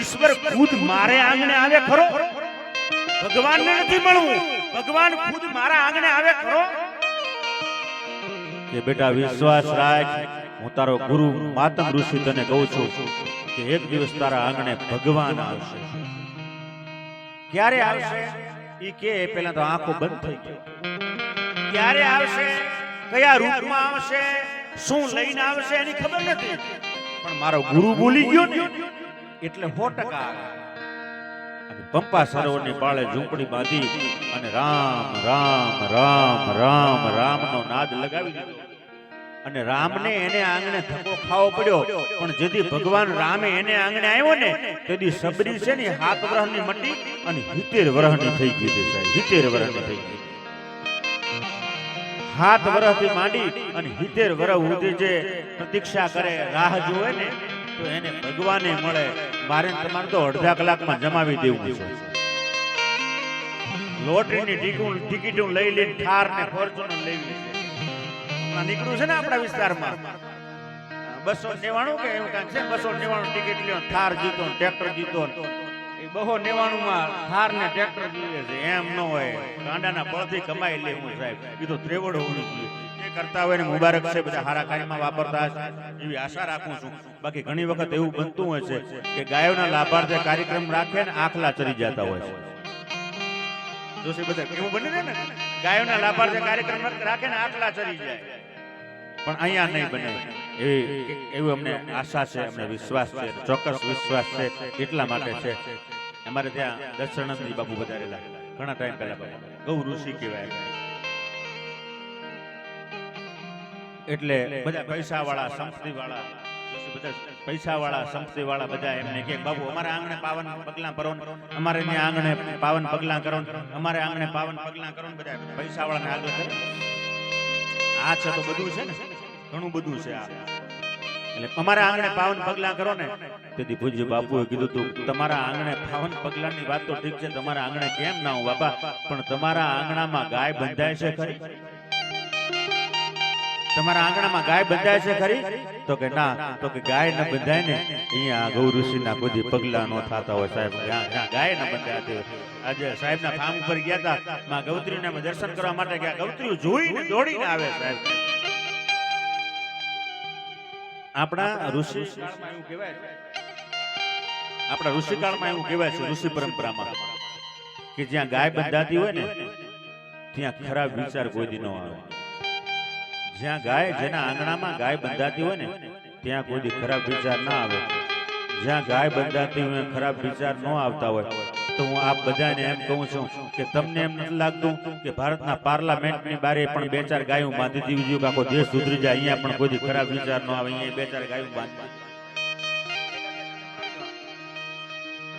ઈશ્વર ખુદ મારે આંગણે આવે ખરો? ભગવાનને નથી મળવું. ભગવાન ખુદ મારા આંગણે આવે ખરો? કે બેટા વિશ્વાસ રાખ. હું તારો ગુરુ માતમ ઋષિ તને કહું છું કે એક દિવસ તારા આંગણે ભગવાન આવશે. ક્યારે આવશે? ઈ કે પેલા પહેલા તો આંખો બંધ થઈ ગઈ. ક્યારે આવશે? કયા રૂપમાં આવશે? શું લઈને આવશે એની ખબર નથી. પણ મારો ગુરુ બોલી ગયો ને. એટલે સો ટકા. પંપા સરોવરની પાળે ઝૂંપડી બાંધી અને રામ રામ રામ રામ, રામનો નાદ લગાવી અને રામને એને આંગણે ધક્કો ખાવો પડ્યો. પણ જેથી ભગવાન રામે એને આંગણે આવ્યો ને તેથી સબરી છે ને, હાથ વરહની મટી અને હિતેર વરહની થઈ ગઈ છે સાહેબ, હિતેર વરહની થઈ ગઈ. હાથ વરહથી માંડી અને હિતેર વરહ સુધી જે પ્રતીક્ષા કરે, રાહ જોવે ને તો એને ભગવાને મળે. મારે તમારે તો અડધા કલાકમાં જમાવી દેવું છે. લોટરીની ટિકિટ લઈ લઈને ઠાર ને ફોર્ચ્યુનર છે. હમણાં નીકળ્યું છે ને આપણા વિસ્તારમાં. બસો નેવાણું કે એવું કાંઈક છે બસો નેવાણું ટિકિટ લ્યો થાર જીતો ટ્રેક્ટર જીતો એ બહો નેવાણું માં થાર ને ટ્રેક્ટર જીવે છે. એમ ન હોય. ગાંડાના બળથી કમાઈ લેવું સાહેબ. એ તો ત્રેવડ હોવું જોઈએ. કરતા હોય ને મુબારક છે, બધા હારા કાર્યમાં વાપરતા હશે, એવી આશા રાખું છું. બાકી ઘણી વખત એવું બનતું હોય છે કે ગાયોના લાભાર્થે કાર્યક્રમ રાખે ને આખલા ચરી જતા હોય છે. જોશી બધા એવું બને ને, ગાયોના લાભાર્થે કાર્યક્રમ રાખે ને આખલા ચરી જાય. પણ અહીંયા નહીં બને. એવી એવું અમને આશા છે, અમને વિશ્વાસ છે, ચોક્કસ વિશ્વાસ છે, એટલા માટે છે. અમારે ત્યાં દર્શનાનંદજી બાબુ વધારેલા, ઘણા ટાઈમ પહેલા ગૌ ઋષિ કહેવાય. એટલે બધા પૈસા વાળા સંપત્તિ વાળા પૈસા વાળા સંપત્તિ વાળા બધા એમને કે બાબુ અમારા આંગણે પાવન પગલા કરો અમારે ત્યાં આંગણે પાવન પગલા કરો ને, અમારે આંગણે પાવન પગલા કરો ને બધા પૈસા વાળાને આગળ કરે આ છે તો બધું છે ને? ઘણું બધું છે આ. એટલે અમારા આંગણે પાવન પગલા કરો ને તેથી પૂજ્ય બાપુએ કીધું તું તમારા આંગણે પાવન પગલાની વાત તો ઠીક છે તમારા આંગણે કેમ ના હું બાપા પણ તમારા આંગણામાં ગાય બંધાય છે ખરી. તમારા આંગણામાં ગાય બંધાય છે ખરી? તો કે ના, તો કે ગાય ન બંધાય ને, અહીંયા ગૌ ઋષિના કોઈ પગલા ન થતા હોય સાહેબ. ગાય ન બંધાતી હોય આજે સાહેબના ફાર્મ ઉપર ગયા હતા. માં ગૌત્રીને દર્શન કરવા માટે ગયા. ગૌત્રી જોઈને દોડીને આવે સાહેબ. આપણા ઋષિ આપણા ઋષિ કાળમાં એવું કહેવાય છે, ઋષિ પરંપરામાં, કે જ્યાં ગાય બંધાતી હોય ને, ત્યાં ખરાબ વિચાર કોઈ દી ન આવે. જ્યાં ગાય જેના આંગણામાં ગાય બંધાતી હોય ને, ત્યાં કોઈ ખરાબ વિચાર ના આવે. જ્યાં ગાય બંધાતી હોય, ખરાબ વિચાર ન આવતા હોય. તો હું આપ બધાને એમ કહું છું કે તમને એમ નથી લાગતું કે ભારતના પાર્લામેન્ટની બારે પણ બે ચાર ગાયું બાંધી દીધી આખો દેશ સુધરી જાય, અહીંયા પણ કોઈ ખરાબ વિચાર ન આવે, અહીંયા બે ચાર ગાયું બાંધી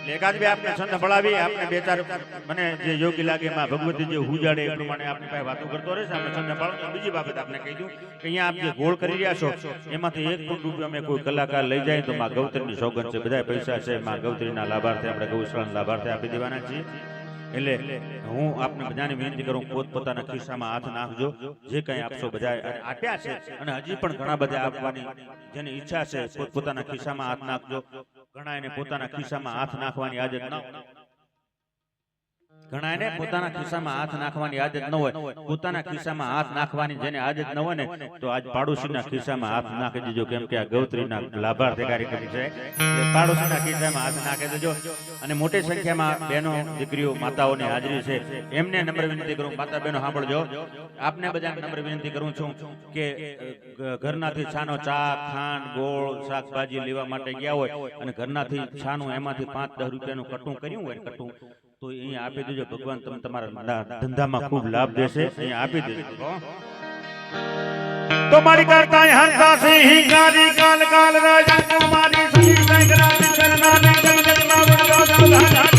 એકાદ બે આપણે છંદ ભળાવી, આપને બે ચાર મને જે યોગ્ય લાગે એમાં ભગવતી જે હુજાડે એ પ્રમાણે આપની પાસે વાતો કરતો રહેશે આપણે છંદ ભળાવતો બીજી બાબત આપને કહી દઉં કે અહીંયા આપ જે ગોળ કરી રહ્યા છો, એમાંથી એક પણ રૂપિયો અમે કોઈ કલાકાર લઈ જાય તો માં ગૌતરીની સોગંદ છે બધા પૈસા છે, માં ગૌતરીના લાભાર્થે આપણે ગૌશાળાના લાભાર્થે આપી દેવાના છીએ. એટલે હું આપને બધાને વિનંતી કરું, પોતપોતાના ખિસ્સામાં હાથ નાખજો, જે કંઈ આપશો બધા આપ્યા છે, અને હજી પણ ઘણા બધા આપવાની જેની ઈચ્છા છે, પોતપોતાના ખિસ્સામાં હાથ નાખજો. ઘણા એને પોતાના ખિસ્સામાં હાથ નાખવાની આદત ન ઘણા એને પોતાના ખિસ્સામાં હાથ નાખવાની આદત ન હોય. પોતાના ખિસ્સામાં હાથ નાખવાની જેને આદત ન હોય ને, તો આજ પાડોશીના ખિસ્સામાં હાથ નાખી દેજો. કેમ કે આ ગૌત્રીના લાભાર્થી કાર્યક્રમ છે. પાડોશીના ખિસ્સામાં હાથ નાખી દેજો. અને મોટી સંખ્યામાં બહેનો, દીકરીઓ, માતાઓની હાજરી છે. એમને નંબર વિનંતી કરું. માતા બહેનો સાંભળજો. આપને બધાને નંબર વિનંતી કરું છું કે ઘરનાથી છાનો ચા, ખાંડ, ગોળ, શાકભાજી લેવા માટે ગયા હોય અને ઘરનાથી છાનું એમાંથી પાંચ દસ રૂપિયાનું કટું કર્યું હોય કટું તો અહીંયા આપી દેજો. ભગવાન તમને તમારા ના- ધંધામાં ખૂબ લાભ દેશે. અહીંયા આપી દેજો. હો. તો મારી કરતા હંતા સિંહ ગાદી કાલ કાલ રાજા કુમારી સતી સંગ્રામી કરનારી જગત જગના વડવા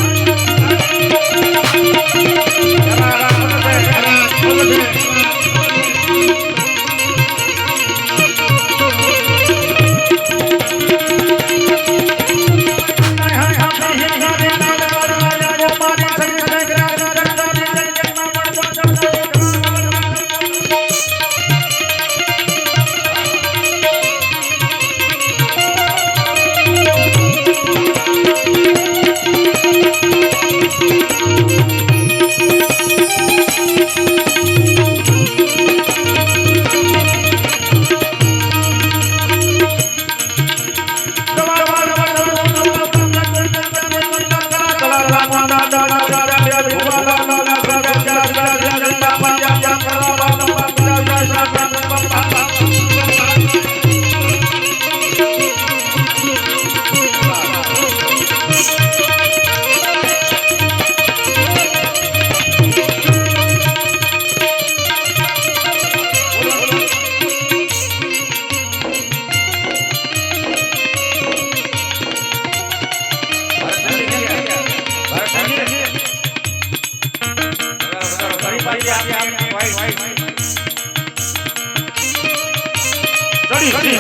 ચડી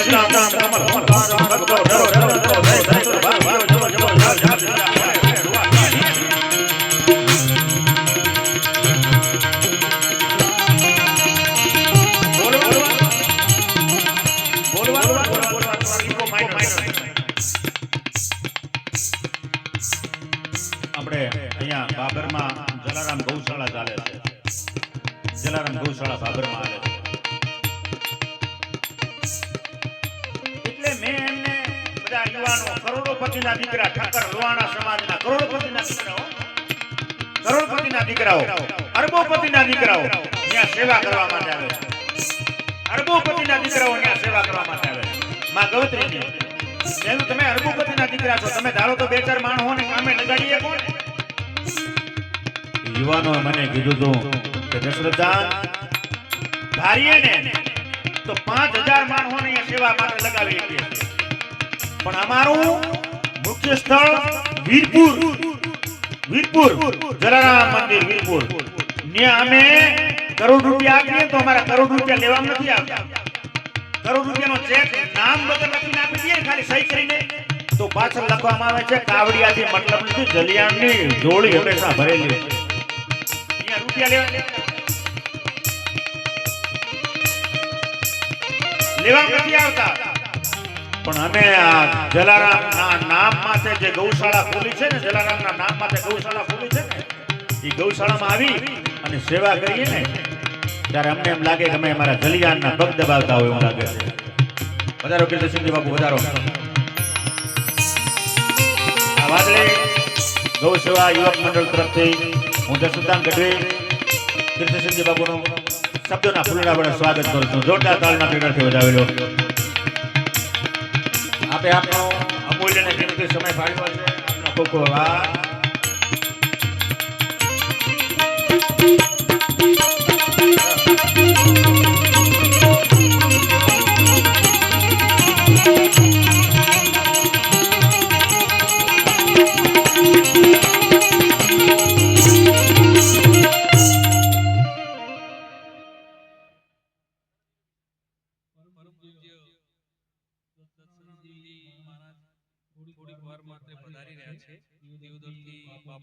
યુવાનો કરોડોપતિના દીકરા ઠાકર લોહાણા સમાજના કરોડોપતિના દીકરાઓ. કરોડપતિના દીકરાઓ અરબોપતિના દીકરાઓ ત્યાં સેવા કરવા માટે આવે છે. અરબોપતિના દીકરાઓ ત્યાં સેવા કરવા માટે આવે છે. માં ગૌત્રીજી કીધું, તમે અરબોપતિના દીકરા છો તમે ધારો તો બે ચાર માણસોને કામે લગાડીએ કોણ? યુવાનોએ મને કીધું હતું કે દશરથદાન ધારીએ ને તો પાંચ હજાર માણસોને સેવા માટે લગાવી શકીએ. પણ અમારું મુખ્ય સ્થળ વીરપુર. વીરપુર, જલારામ મંદિર વીરપુર. ત્યાં અમે કરોડ રૂપિયા આપીએ તો અમારા કરોડ રૂપિયા લેવામાં નથી આવતા. કરોડ રૂપિયાનો ચેક નામ વગર લખીને આપી દઈએ ખાલી સહી કરીને. તો પાછળ લખવામાં આવે છે, કાવડિયાથી મતલબ નથી, જલિયાણની જોડી હંમેશા ભરેલી હોય. અહીંયા રૂપિયા લેવા લેવા નથી આવતા. પણ અમે આ જલારામના નામ માટે જે ગૌશાળા ખોલી છે ને, જલારામના નામ માટે ગૌશાળા ખોલી છે ને એ ગૌશાળામાં આવી અને સેવા કરીએ ને, ત્યારે અમને એમ લાગે કે અમે અમારા જલિયાનના પગ દબાવતા હોય એવું લાગે છે. વધારો કીર્તિસિંહજી બાપુ, વધારો. આ વાદળી ગૌ સેવા યુવક મંડળ તરફથી હું દસુદાન ગઢવી કીર્તિસિંહજી બાપુનો શબ્દોના ફૂલડા વડે સ્વાગત કરું છું. જોરદાર તાળના પેગડથી વધાવેલો. આપે આપનો અમૂલ્ય અને કિંમતી સમય ફાળવ્યો છે. આપનો ખૂબ ખૂબ આભાર. માટે પધારી રહ્યા છે. દિયોદરથી બાપુ